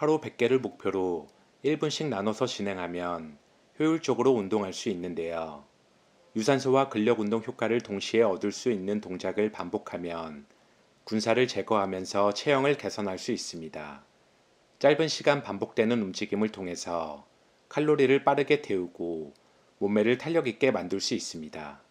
하루 100개를 목표로 1분씩 나눠서 진행하면 효율적으로 운동할 수 있는데요. 유산소와 근력 운동 효과를 동시에 얻을 수 있는 동작을 반복하면 군사를 제거하면서 체형을 개선할 수 있습니다. 짧은 시간 반복되는 움직임을 통해서 칼로리를 빠르게 태우고 몸매를 탄력 있게 만들 수 있습니다.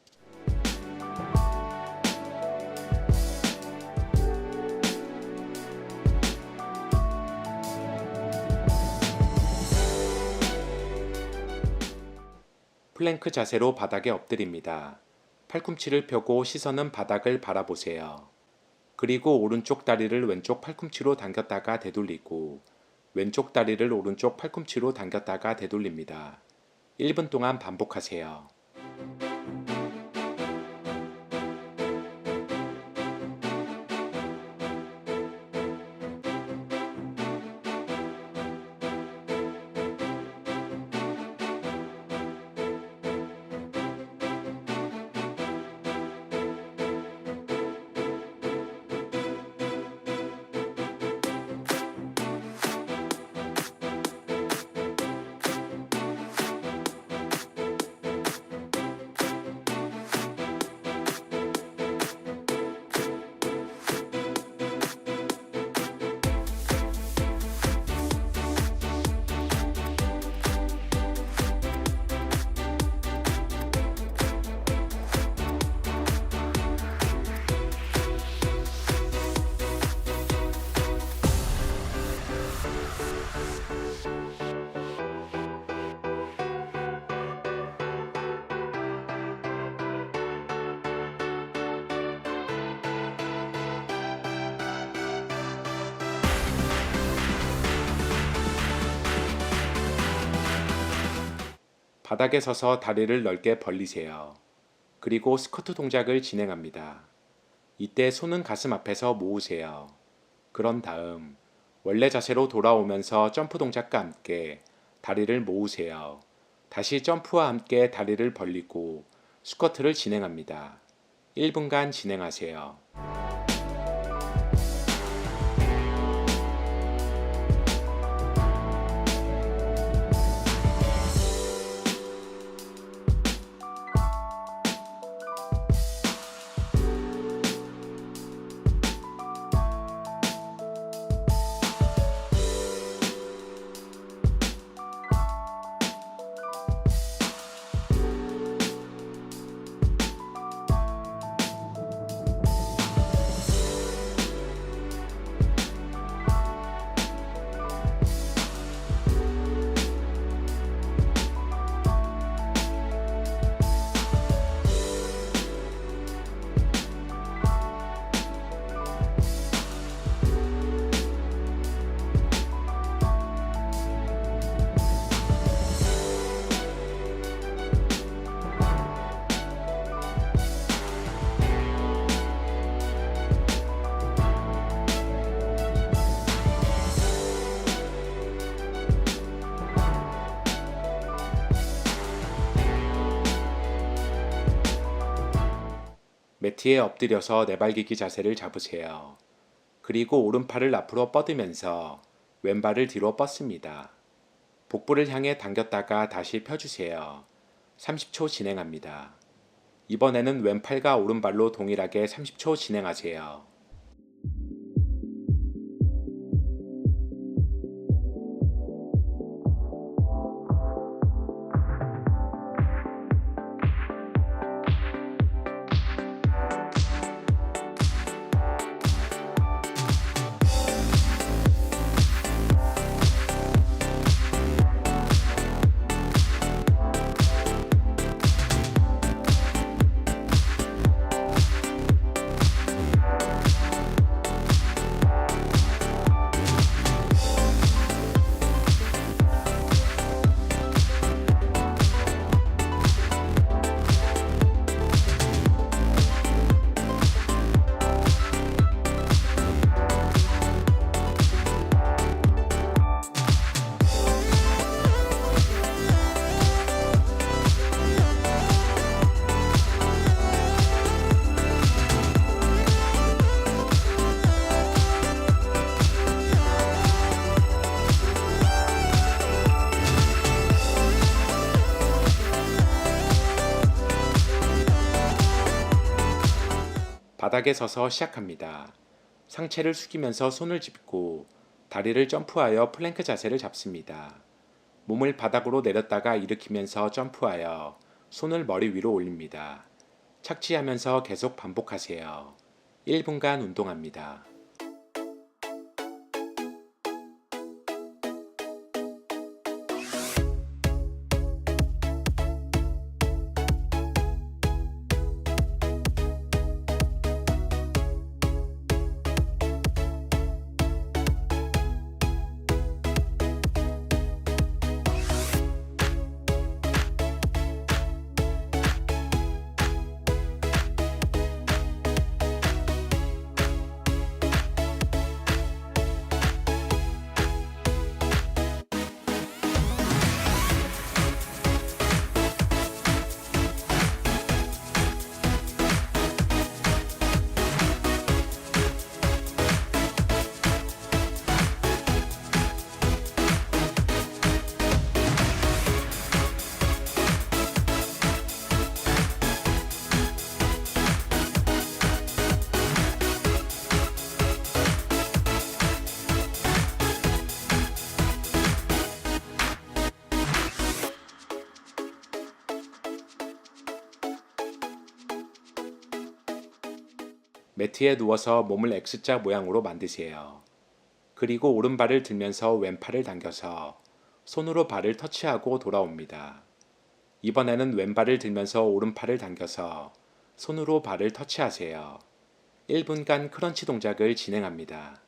플랭크 자세로 바닥에 엎드립니다. 팔꿈치를 펴고 시선은 바닥을 바라보세요. 그리고 오른쪽 다리를 왼쪽 팔꿈치로 당겼다가 되돌리고 왼쪽 다리를 오른쪽 팔꿈치로 당겼다가 되돌립니다. 1분 동안 반복하세요. 바닥에 서서 다리를 넓게 벌리세요. 그리고 스쿼트 동작을 진행합니다. 이때 손은 가슴 앞에서 모으세요. 그런 다음 원래 자세로 돌아오면서 점프 동작과 함께 다리를 모으세요. 다시 점프와 함께 다리를 벌리고 스쿼트를 진행합니다. 1분간 진행하세요. 매트에 엎드려서 내발기기 자세를 잡으세요. 그리고 오른팔을 앞으로 뻗으면서 왼발을 뒤로 뻗습니다. 복부를 향해 당겼다가 다시 펴주세요. 30초 진행합니다. 이번에는 왼팔과 오른발로 동일하게 30초 진행하세요. 바닥에 서서 시작합니다. 상체를 숙이면서 손을 짚고 다리를 점프하여 플랭크 자세를 잡습니다. 몸을 바닥으로 내렸다가 일으키면서 점프하여 손을 머리 위로 올립니다. 착지하면서 계속 반복하세요. 1분간 운동합니다. 매트에 누워서 몸을 X자 모양으로 만드세요. 그리고 오른발을 들면서 왼팔을 당겨서 손으로 발을 터치하고 돌아옵니다. 이번에는 왼발을 들면서 오른팔을 당겨서 손으로 발을 터치하세요. 1분간 크런치 동작을 진행합니다.